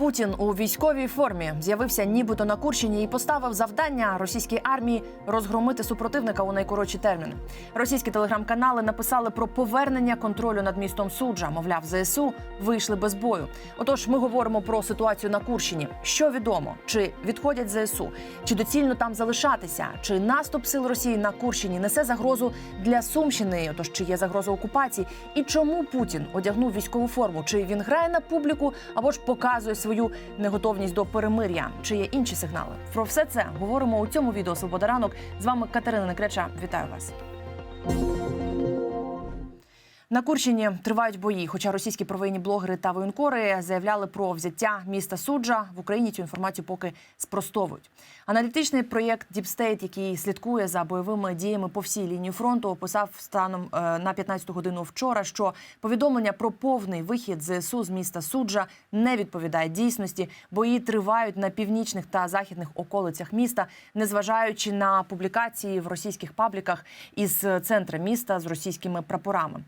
Путін у військовій формі з'явився нібито на Курщині і поставив завдання російській армії розгромити супротивника у найкоротші терміни. Російські телеграм-канали написали про повернення контролю над містом суджа. Мовляв, ЗСУ вийшли без бою. Отож, ми говоримо про ситуацію на Курщині. Що відомо? Чи відходять ЗСУ? Чи доцільно там залишатися? Чи наступ сил Росії на Курщині несе загрозу для Сумщини? Отож, чи є загроза окупації? І чому Путін одягнув військову форму? Чи він грає на публіку або ж показує свою неготовність до перемир'я? Чи є інші сигнали? Про все це говоримо у цьому відео «Свобода ранок». З вами Катерина Некреча. Вітаю вас. На Курщині тривають бої. Хоча російські провинні блогери та воєнкори заявляли про взяття міста суджа в Україні цю інформацію поки спростовують. Аналітичний проєкт State, який слідкує за бойовими діями по всій лінії фронту, описав станом е, на 15 годину вчора, що повідомлення про повний вихід ЗСУ з міста суджа не відповідає дійсності. Бої тривають на північних та західних околицях міста, незважаючи на публікації в російських пабліках із центра міста з російськими прапорами.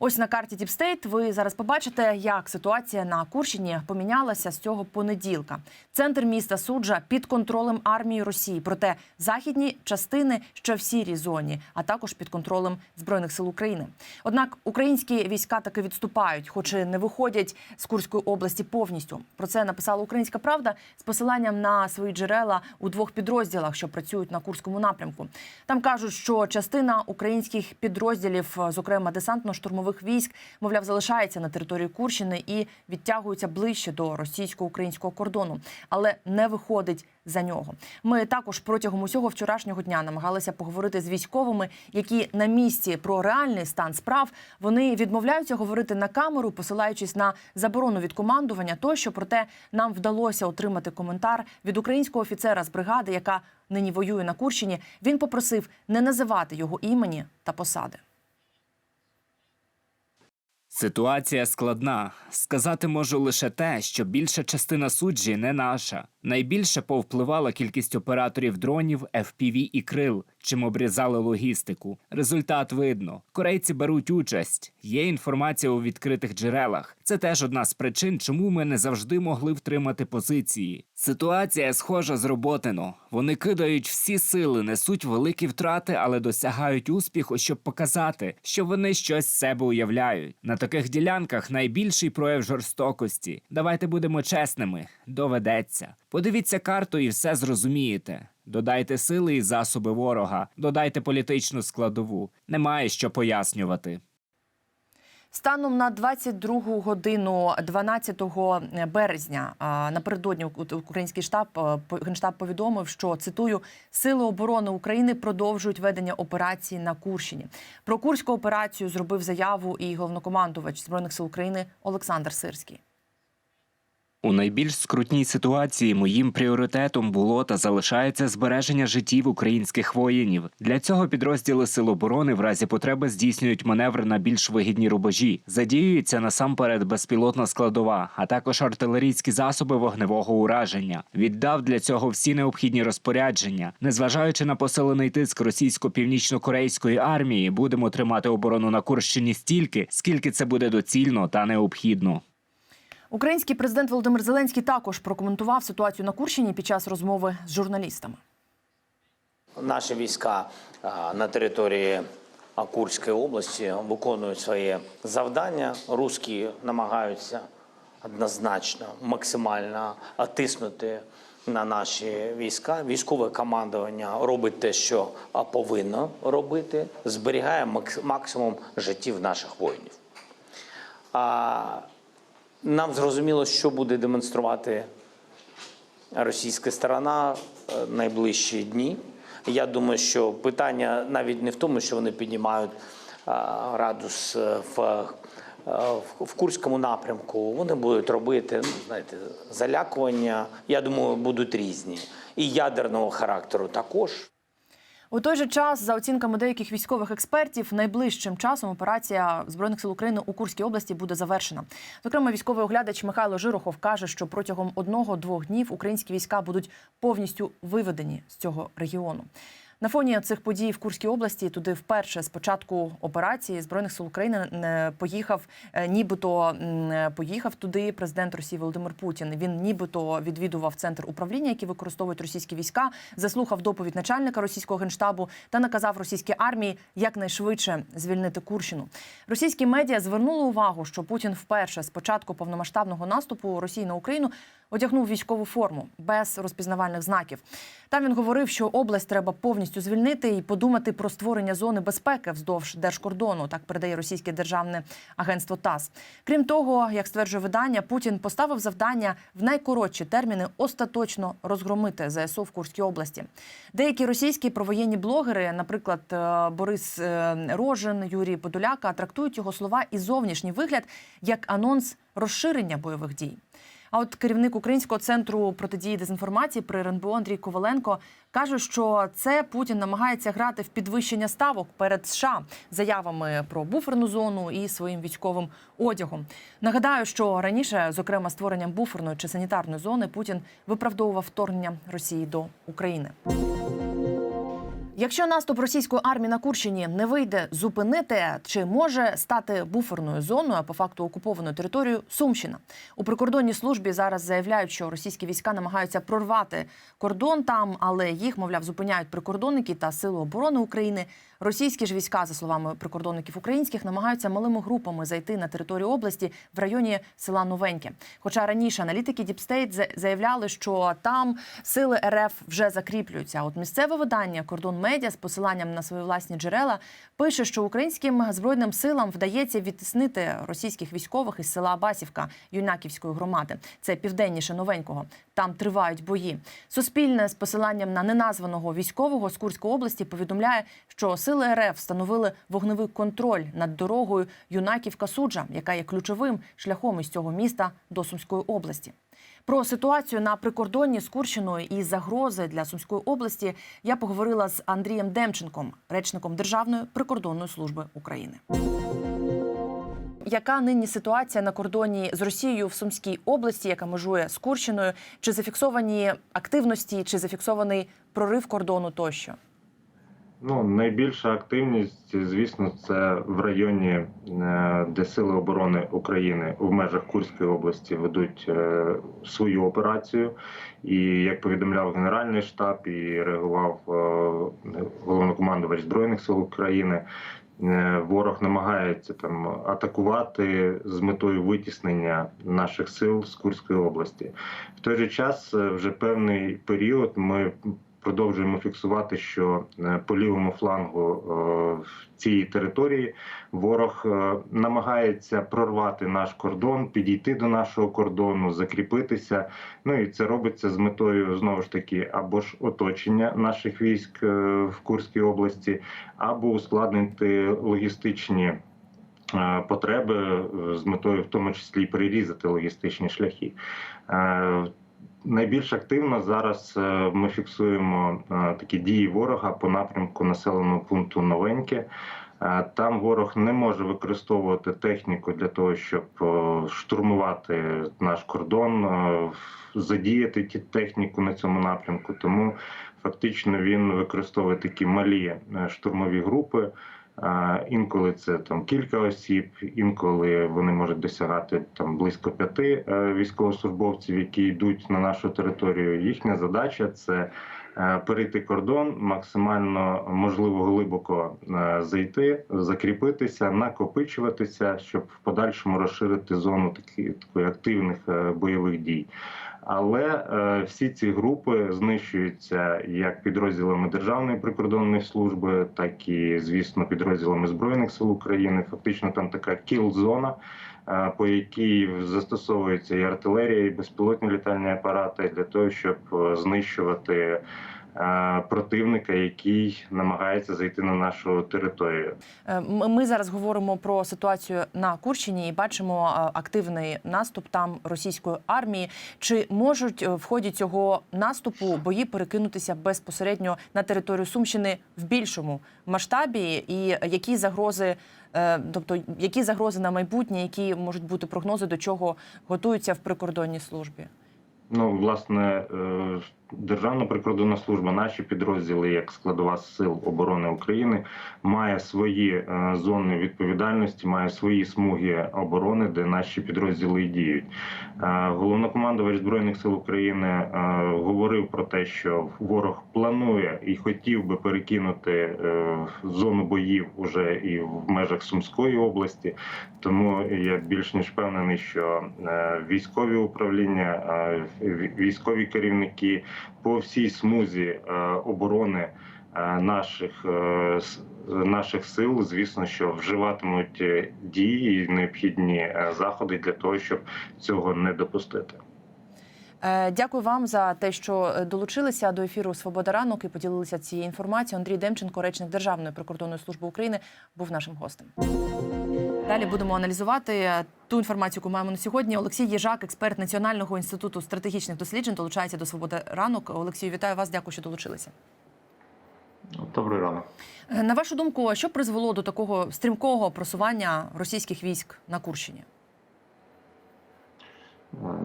Ось на карті State ви зараз побачите, як ситуація на Курщині помінялася з цього понеділка. Центр міста суджа під контролем армії Росії. Проте західні частини ще в сірій зоні, а також під контролем збройних сил України. Однак українські війська таки відступають, хоч і не виходять з Курської області повністю. Про це написала Українська Правда з посиланням на свої джерела у двох підрозділах, що працюють на Курському напрямку. Там кажуть, що частина українських підрозділів, зокрема десантно-штурмових військ, мовляв, залишається на території Курщини і відтягується ближче до російсько-українського кордону, але не виходить за нього. Ми також протягом усього вчорашнього дня намагалися поговорити з військовими, які на місці про реальний стан справ вони відмовляються говорити на камеру, посилаючись на заборону від командування. Тощо проте нам вдалося отримати коментар від українського офіцера з бригади, яка нині воює на Курщині. Він попросив не називати його імені та посади. Ситуація складна. Сказати можу лише те, що більша частина суджі не наша. Найбільше повпливала кількість операторів дронів, FPV і крил, чим обрізали логістику. Результат видно: корейці беруть участь. Є інформація у відкритих джерелах. Це теж одна з причин, чому ми не завжди могли втримати позиції. Ситуація схожа з Роботино. Вони кидають всі сили, несуть великі втрати, але досягають успіху, щоб показати, що вони щось з себе уявляють. На таких ділянках найбільший прояв жорстокості. Давайте будемо чесними. Доведеться. Подивіться карту і все зрозумієте. Додайте сили і засоби ворога, додайте політичну складову. Немає що пояснювати. Станом на 22 годину 12 березня напередодні український штаб по- генштаб повідомив, що цитую сили оборони України продовжують ведення операції на Курщині. Про курську операцію зробив заяву і головнокомандувач збройних сил України Олександр Сирський. У найбільш скрутній ситуації моїм пріоритетом було та залишається збереження життів українських воїнів. Для цього підрозділи Сил оборони в разі потреби здійснюють маневр на більш вигідні рубежі. Задіюється насамперед безпілотна складова, а також артилерійські засоби вогневого ураження. Віддав для цього всі необхідні розпорядження. Незважаючи на посилений тиск російсько-північно-корейської армії, будемо тримати оборону на Курщині стільки, скільки це буде доцільно та необхідно. Український президент Володимир Зеленський також прокоментував ситуацію на Курщині під час розмови з журналістами. Наші війська на території Курської області виконують своє завдання. Руські намагаються однозначно максимально тиснути на наші війська. Військове командування робить те, що повинно робити, зберігає максимум життів наших воїнів. Нам зрозуміло, що буде демонструвати російська сторона е, найближчі дні. Я думаю, що питання навіть не в тому, що вони піднімають е, в, е, в- в Курському напрямку. Вони будуть робити, ну, знаєте, залякування. Я думаю, будуть різні. І ядерного характеру також. У той же час, за оцінками деяких військових експертів, найближчим часом операція збройних сил України у Курській області буде завершена. Зокрема, військовий оглядач Михайло Жирохов каже, що протягом одного-двох днів українські війська будуть повністю виведені з цього регіону. На фоні цих подій в Курській області туди вперше з початку операції збройних сил України е, поїхав, е, нібито е, поїхав туди президент Росії Володимир Путін. Він нібито відвідував центр управління, який використовують російські війська, заслухав доповідь начальника російського генштабу та наказав російській армії якнайшвидше звільнити Курщину. Російські медіа звернули увагу, що Путін вперше з початку повномасштабного наступу Росії на Україну одягнув військову форму без розпізнавальних знаків. Там він говорив, що область треба повністю звільнити і подумати про створення зони безпеки вздовж держкордону. Так передає російське державне агентство ТАСС. Крім того, як стверджує видання, Путін поставив завдання в найкоротші терміни остаточно розгромити ЗСУ в Курській області. Деякі російські провоєнні блогери, наприклад, е, Борис е, Рожин, Юрій Подоляка, трактують його слова і зовнішній вигляд як анонс розширення бойових дій. А от керівник Українського центру протидії дезінформації при РНБО Андрій Коваленко каже, що це Путін намагається грати в підвищення ставок перед США заявами про буферну зону і своїм військовим одягом. Нагадаю, що раніше, зокрема, створенням буферної чи санітарної зони, Путін виправдовував вторгнення Росії до України. Якщо наступ російської армії на Курщині не вийде зупинити, чи може стати буферною зоною, а по факту окупованою територією Сумщина у прикордонній службі зараз заявляють, що російські війська намагаються прорвати кордон там, але їх, мовляв, зупиняють прикордонники та сили оборони України. Російські ж війська, за словами прикордонників українських, намагаються малими групами зайти на територію області в районі села Новеньке. Хоча раніше аналітики Діпстейт заявляли, що там сили РФ вже закріплюються. От місцеве видання Кордон Медіа з посиланням на свої власні джерела пише, що українським збройним силам вдається відтиснити російських військових із села Басівка Юнаківської громади. Це південніше новенького. Там тривають бої. Суспільне з посиланням на неназваного військового з Курської області повідомляє, що сили РФ встановили вогневий контроль над дорогою Юнаківка Суджа, яка є ключовим шляхом із цього міста до Сумської області. Про ситуацію на прикордонні з Курщиною і загрози для Сумської області я поговорила з Андрієм Демченком, речником Державної прикордонної служби України. Яка нині ситуація на кордоні з Росією в Сумській області, яка межує з Курщиною? Чи зафіксовані активності, чи зафіксований прорив кордону тощо? Ну, найбільша активність, звісно, це в районі, е, де Сили оборони України в межах Курської області ведуть е, свою операцію. І як повідомляв Генеральний штаб і реагував е, головнокомандувач Збройних сил України, ворог намагається там атакувати з метою витіснення наших сил з Курської області. В той же час вже певний період ми продовжуємо фіксувати, що е, по лівому флангу е, цієї території ворог е, намагається прорвати наш кордон, підійти до нашого кордону, закріпитися. Ну і це робиться з метою знову ж таки або ж оточення наших військ в Курській області, або ускладнити логістичні. Потреби з метою, в тому числі, і перерізати логістичні шляхи. Найбільш активно зараз е, ми фіксуємо е, такі дії ворога по напрямку населеного пункту Новеньке. Е, Там ворог не може використовувати техніку для того, щоб штурмувати наш кордон, задіяти техніку на цьому напрямку. Тому фактично він використовує такі малі штурмові групи. Інколи це там кілька осіб, інколи вони можуть досягати там близько п'яти е, військовослужбовців, які йдуть на нашу територію. Їхня задача це е, перейти кордон, максимально можливо глибоко е, зайти, закріпитися, накопичуватися, щоб в подальшому розширити зону такі, такої активних бойових дій. Але е, всі ці групи знищуються як підрозділами Державної прикордонної служби, так і, звісно, підрозділами Збройних сил України. Фактично там така кіл-зона, е, по якій застосовується і артилерія, і безпілотні літальні апарати для того, щоб е, знищувати противника, який намагається зайти на нашу територію. Е, Ми зараз говоримо про ситуацію на Курщині і бачимо е, активний наступ там російської армії. Чи можуть е, в ході цього наступу бої перекинутися безпосередньо на територію Сумщини в більшому масштабі? І які загрози, е, тобто які загрози на майбутнє, які можуть бути прогнози, до чого готуються в прикордонній службі? Ну, власне, е, Державна прикордонна служба, наші підрозділи, як складова сил оборони України, має свої е, зони відповідальності, має свої смуги оборони, де наші підрозділи діють. Е, Головнокомандувач збройних сил України е, говорив про те, що ворог планує і хотів би перекинути зону боїв уже і в межах Сумської області. Тому я більш ніж впевнений, що військові управління, військові керівники по всій смузі е, оборони е, наших е, наших сил, звісно, що вживатимуть дії і необхідні заходи для того, щоб цього не допустити. Е, Дякую вам за те, що е, долучилися до ефіру Свобода ранок і поділилися цією інформацією. Андрій Демченко, речник Державної прикордонної служби України, був нашим гостем. Далі будемо аналізувати е, ту інформацію, яку маємо на сьогодні. Олексій Єжак, експерт Національного інституту стратегічних досліджень, долучається до Свободи ранок. Олексію, вітаю вас. Дякую, що долучилися. Добрий ранок. На вашу думку, що призвело до такого стрімкого просування російських військ на Курщині?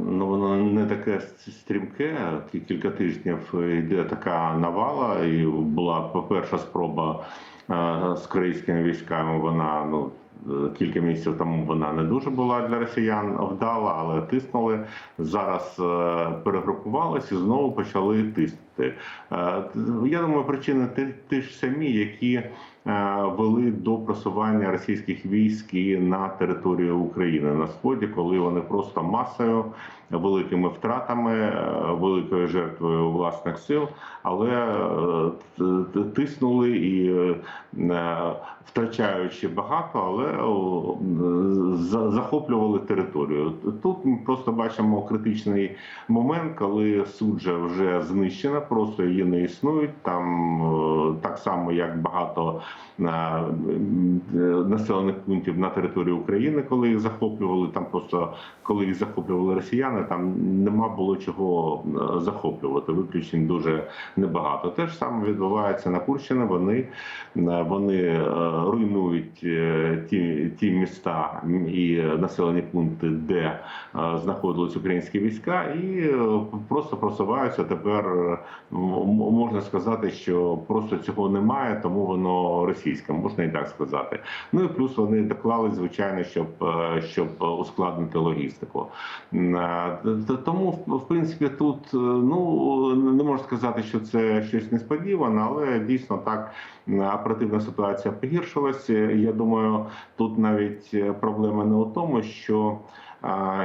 Ну воно не таке стрімке. Кілька тижнів йде така навала, і була перша спроба е, з країнськими військами. Вона ну. е, Кілька місяців тому вона не дуже була для росіян вдала, але тиснули. Зараз е, перегрупувалися і знову почали тиснути. Е, Я думаю, причини ті, ж самі, які е, вели до просування російських військ і на територію України на сході, коли вони просто масою, великими втратами, е, великою жертвою власних сил, але тиснули і втрачаючи багато, але захоплювали територію. Тут ми просто бачимо критичний момент, коли суджа вже знищена, просто її не існують. Там е, так само, як багато е, е, населених пунктів на території України, коли їх захоплювали. Там просто коли їх захоплювали росіяни, там нема було чого захоплювати. Виключень дуже небагато. Те ж саме відбувається на Курщині. Вони вони руйнують ті, ті міста і населені пункти, де знаходились українські війська, і просто просуваються тепер. Можна сказати, що просто цього немає, тому воно російське, можна і так сказати. Ну і плюс вони доклали, звичайно, щоб, е, щоб ускладнити логістику. Е, Тому, в- принципі, тут е, ну не можна сказати, що це щось несподіване, але дійсно так оперативна ситуація погіршилася. Я думаю, тут навіть проблема не у тому, що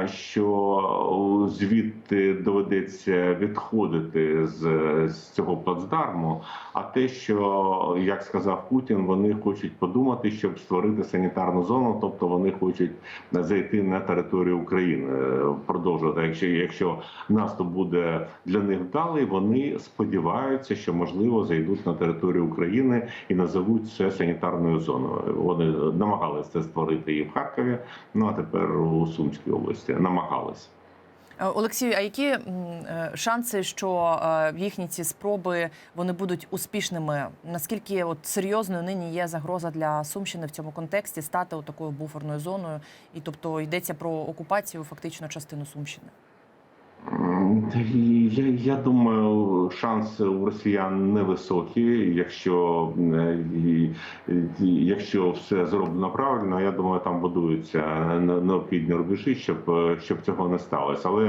що звідти доведеться відходити з, з цього плацдарму, а те, що як сказав Путін, вони хочуть подумати, щоб створити санітарну зону, тобто вони хочуть зайти на територію України, е, продовжувати. Якщо якщо наступ буде для них вдалий, вони сподіваються, що можливо зайдуть на територію України і назовуть це санітарною зоною. Вони намагалися це створити і в Харкові. Ну а тепер у Сумській області намагались. Е, Олексію, а які е, шанси, що е, їхні ці спроби вони будуть успішними? Наскільки от серйозною нині є загроза для Сумщини в цьому контексті стати от такою буферною зоною? І тобто йдеться про окупацію фактично частину Сумщини? Я, я думаю, шанси у росіян невисокі. Якщо е, якщо все зроблено правильно, я думаю, там будуються не- необхідні рубежі, щоб щоб цього не сталося. Але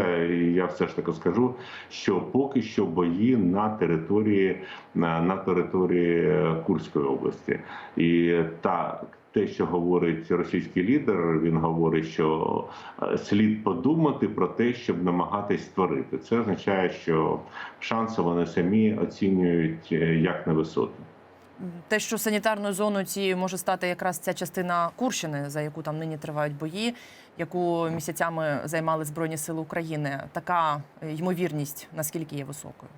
я все ж таки скажу, що поки що бої на території на, території Курської області, і та те, що говорить російський лідер, він говорить, що е, слід подумати про те, щоб намагатись створити. Це означає, що шанси вони самі оцінюють е, як невисокі. Те, що санітарною зоною цією може стати якраз ця частина Курщини, за яку там нині тривають бої, яку місяцями займали Збройні Сили України, така е, ймовірність наскільки є високою?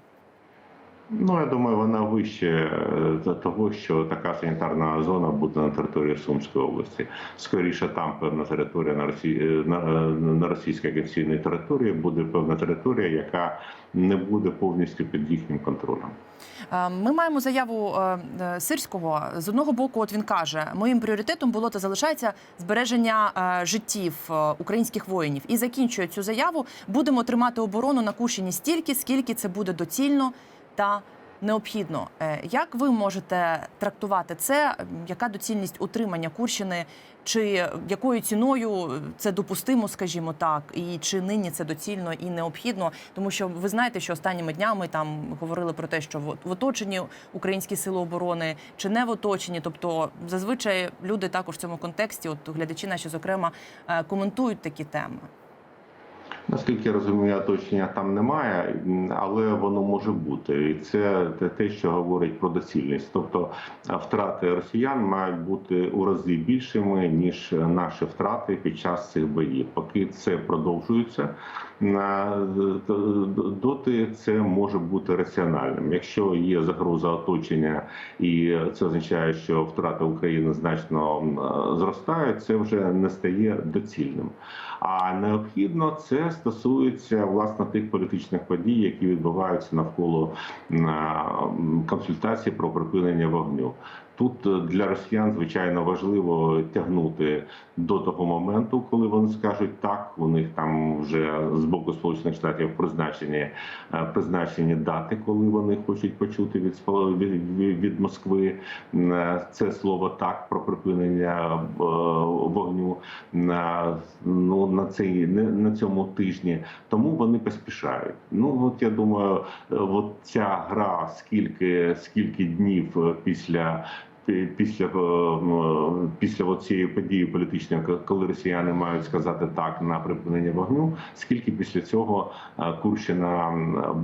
Ну, я думаю, вона вище е, за того, що така санітарна зона буде на території Сумської області. Скоріше, там певна територія на Росі... е, на, е, на російській агресивній території буде певна територія, яка не буде повністю під їхнім контролем. Ми маємо заяву сирського. З одного боку, от він каже: моїм пріоритетом було та залишається збереження життів українських воїнів. І закінчує цю заяву. Будемо тримати оборону на Курщині стільки, скільки це буде доцільно та необхідно. Е, Як ви можете трактувати це? Яка доцільність утримання Курщини? Чи якою ціною це допустимо, скажімо так, і чи нині це доцільно і необхідно? Тому що ви знаєте, що останніми днями там говорили про те, що в оточенні українські сили оборони чи не в оточенні. Тобто, зазвичай люди також в цьому контексті, от глядачі наші, зокрема, е, коментують такі теми. Наскільки я розумію, оточення там немає, але воно може бути, і це те- що говорить про доцільність. Тобто втрати росіян мають бути у рази більшими ніж наші втрати під час цих боїв. Поки це продовжується, доти це може бути раціональним. Якщо є загроза оточення, і це означає, що втрати України значно м, зростають, це вже не стає доцільним. А необхідно це стосується власне тих політичних подій, які відбуваються навколо м, консультацій про припинення вогню. Тут е, для росіян звичайно важливо тягнути до того моменту, коли вони скажуть так. У них там вже з боку Сполучених Штатів призначені е, призначені дати, коли вони хочуть почути від від, Москви е, це слово так про припинення вогню на ну на цей на цьому тижні. Тому вони поспішають. Ну от я думаю, от ця гра скільки скільки днів після. Пі- Після е, після цієї події політичної, ко- коли росіяни мають сказати так на припинення вогню, скільки після цього е, Курщина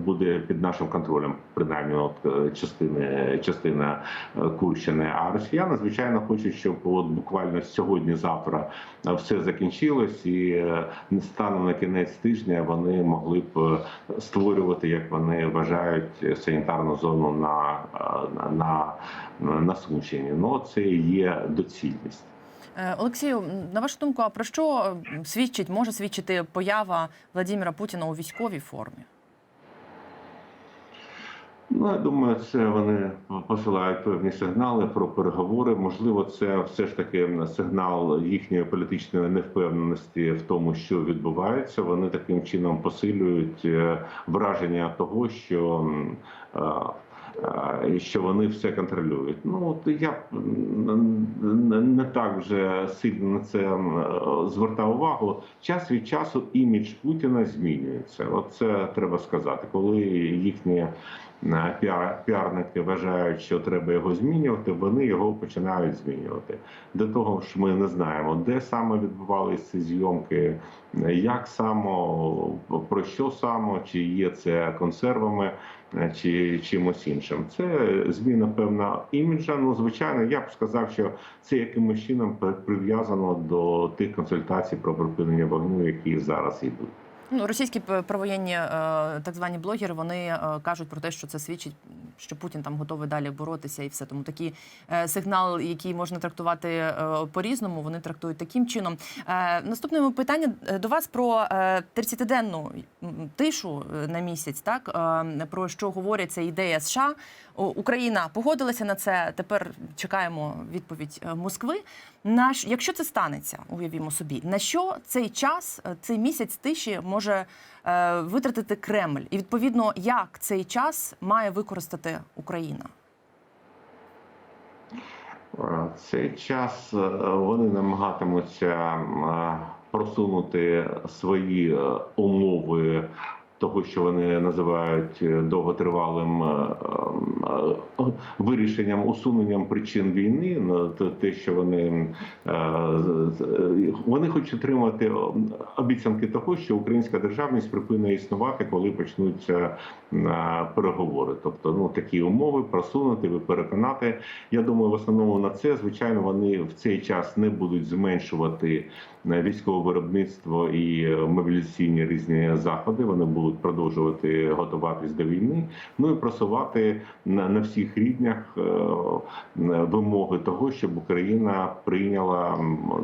буде під нашим контролем, принаймні, от е, частини частина е, Курщини. А росіяни, звичайно, хочуть, щоб от буквально сьогодні-завтра е, все закінчилось, і е, станом на кінець тижня вони могли б е, створювати, як вони вважають, санітарну зону на, е, на, на, на Сумщині. Ну це є доцільність. Е, Олексію, на вашу думку, а про що свідчить може свідчити поява Владимира Путіна у військовій формі? Ну, я думаю, це вони посилають певні сигнали про переговори. Можливо, це все ж таки сигнал їхньої політичної невпевненості в тому, що відбувається. Вони таким чином посилюють е, враження того, що. Е, Що вони все контролюють. Ну от я не- так вже сильно на це е, звертав увагу. Час від часу імідж Путіна змінюється. Оце треба сказати, коли їхні е, піар, піарники вважають, що треба його змінювати, вони його починають змінювати. До того ж, ми не знаємо, де саме відбувалися ці зйомки, як само, про що саме, чи є це консервами, е, чи чимось іншим. Це зміна певна іміджа. Ну, звичайно, я б сказав, що це якимось чином при- прив'язано до тих консультацій про припинення вогню, які зараз йдуть. Ну, російські провоєнні е, так звані блогери вони е, кажуть про те, що це свідчить, що Путін там готовий далі боротися і все. Тому такий е, сигнал, який можна трактувати по-різному, вони трактують таким чином. Наступне питання до вас про е, 30-денну тишу на місяць, так про що говорять це ідея США. Україна погодилася на це. Тепер чекаємо відповідь Москви. На якщо це станеться, уявімо собі, на що цей час, цей місяць тиші може е, витратити Кремль, і відповідно, як цей час має використати Україна? Е, Цей час е, вони намагатимуться просунути свої умови того, що вони називають е, довготривалим е, е, вирішенням усуненням причин війни. Те- що вони вони хочуть отримати обіцянки того, що українська державність припинить існувати, коли почнуться переговори. Тобто, ну такі умови просунути, ви переконати. Я думаю, в основному на це звичайно вони в цей час не будуть зменшувати військове виробництво і мобілізаційні різні заходи. Вони будуть будуть продовжувати готуватись до війни. Ну і просувати на, на всіх рівнях е, вимоги того, щоб Україна прийняла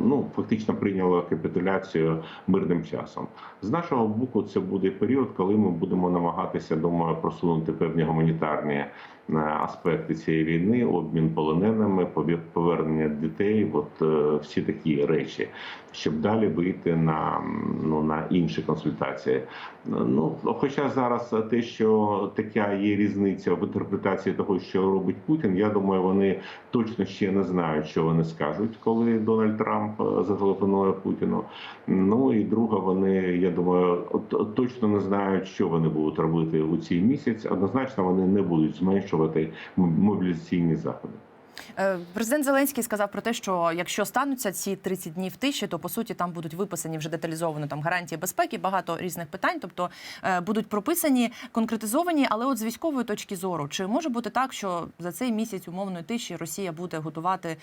ну фактично прийняла капітуляцію мирним часом. З нашого боку, це буде період, коли ми будемо намагатися думаю, просунути певні гуманітарні е, аспекти цієї війни, обмін полоненими, повернення дітей, от е, всі такі речі, щоб далі вийти на ну на інші консультації. Ну хоча зараз те, що така є різниця в інтерпретації того, що робить Путін, я думаю, вони точно ще не знають, що вони скажуть, коли Дональд Трамп е, зателефонує Путіну. Ну і друга, вони я думаю, от- точно не знають, що вони будуть робити у цей місяць. Однозначно, вони не будуть зменшувати м- мобілізаційні заходи. Е, Президент Зеленський сказав про те, що якщо стануться ці 30 днів тиші, то по суті там будуть виписані вже деталізовано там гарантії безпеки, багато різних питань, тобто е, будуть прописані, конкретизовані. Але от з військової точки зору, чи може бути так, що за цей місяць умовної тиші Росія буде готувати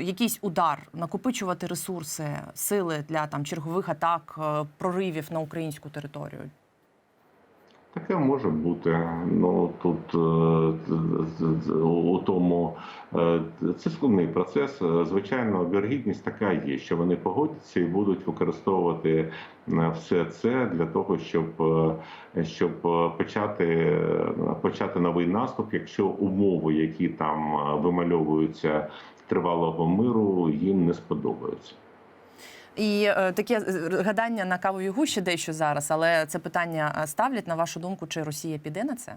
якийсь удар, накопичувати ресурси, сили для там чергових атак, е, проривів на українську територію? Таке може бути. Ну тут е, у тому це складний процес. Е, Звичайно, вірогідність така є, що вони погодяться і будуть використовувати е, все це для того, щоб, щоб почати, почати новий наступ, якщо умови, які там вимальовуються тривалого миру, їм не сподобаються. І е, таке гадання на кавовій гущі дещо зараз, але це питання е, ставлять на вашу думку, чи Росія піде на це?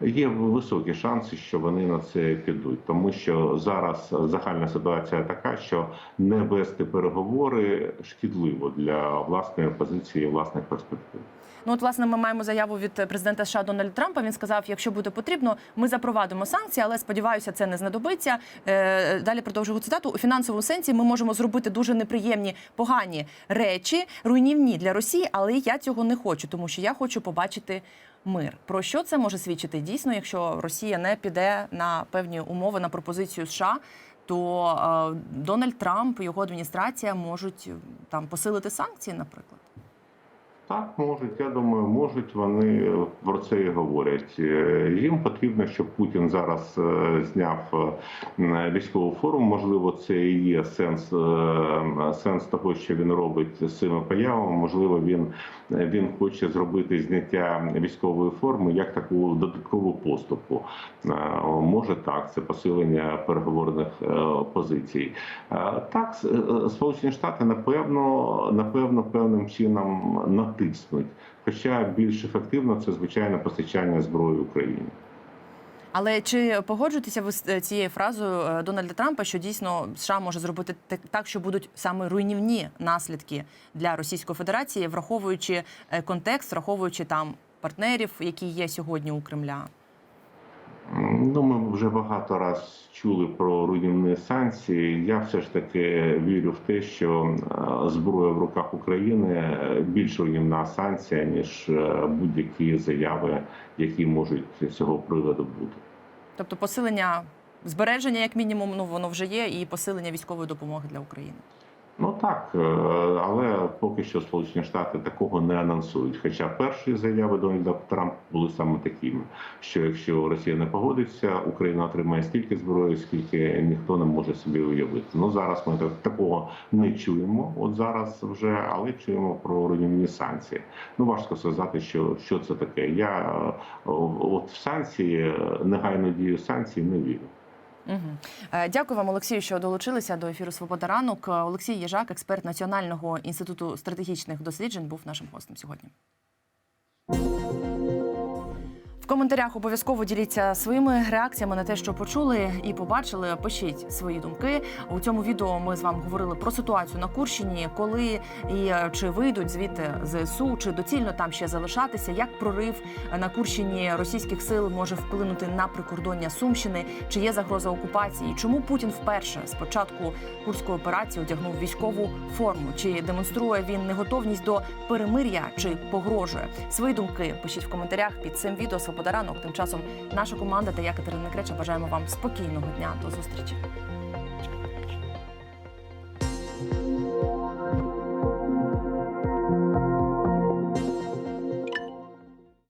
Є високі шанси, що вони на це підуть, тому що зараз загальна ситуація така, що не вести переговори шкідливо для власної позиції, власних перспектив. Ну, от, власне, ми маємо заяву від президента США Дональда Трампа. Він сказав, якщо буде потрібно, ми запровадимо санкції, але сподіваюся, це не знадобиться. Е, далі продовжую цитату. У фінансовому сенсі ми можемо зробити дуже неприємні, погані речі, руйнівні для Росії, але я цього не хочу, тому що я хочу побачити мир. Про що це може свідчити дійсно, якщо Росія не піде на певні умови на пропозицію США? То е, Дональд Трамп і його адміністрація можуть е, там посилити санкції, наприклад. Так, можуть. Я думаю, можуть. Вони про це і говорять. Е, Їм потрібно, щоб Путін зараз е, зняв е, військову форму. Можливо, це і є сенс, е, сенс того, що він робить з цими появами. Можливо, він, він хоче зробити зняття військової форми як таку додаткову поступу. Е, Може так, це посилення переговорних е, позицій. Е, Так, е, Сполучені Штати напевно, напевно, певним чином натиснуть. Хоча більш ефективно це звичайно постачання зброї Україні. Але чи погоджуєтеся ви з е, цією фразою е, Дональда Трампа, що дійсно США може зробити так- так, що будуть саме руйнівні наслідки для Російської Федерації, враховуючи е, контекст, враховуючи там партнерів, які є сьогодні у Кремля? Ну, ми вже багато раз чули про руйнівні санкції. Я все ж таки вірю в те, що е, зброя в руках України е, більш руйнівна санкція, ніж е, будь-які заяви, які можуть з цього приводу бути. Тобто посилення збереження, як мінімум, ну воно вже є, і посилення військової допомоги для України. Ну так, е, але поки що Сполучені Штати такого не анонсують. Хоча перші заяви Дональда Трампа були саме такими, що якщо Росія не погодиться, Україна отримає стільки зброї, скільки ніхто не може собі уявити. Ну зараз ми так- такого не чуємо. От зараз вже, але чуємо про руйнівні санкції. Ну важко сказати, що, що це таке. Я е, от в санкції е, негайну дію санкцій не вірю. Угу. Дякую вам, Олексію, що долучилися до ефіру Свобода ранок. Олексій Єжак, експерт Національного інституту стратегічних досліджень, був нашим гостем сьогодні. В коментарях обов'язково діліться своїми реакціями на те, що почули і побачили. Пишіть свої думки. У цьому відео ми з вами говорили про ситуацію на Курщині, коли і е, чи вийдуть звідти ЗСУ, чи доцільно там ще залишатися, як прорив на Курщині російських сил може вплинути на прикордоння Сумщини, чи є загроза окупації, чому Путін вперше з початку курської операції одягнув військову форму, чи демонструє він неготовність до перемир'я, чи погрожує свої думки. Пишіть в коментарях під цим відео «Свобода ранок». Тим часом наша команда та я Катерина Креча бажаємо вам спокійного дня. До зустрічі.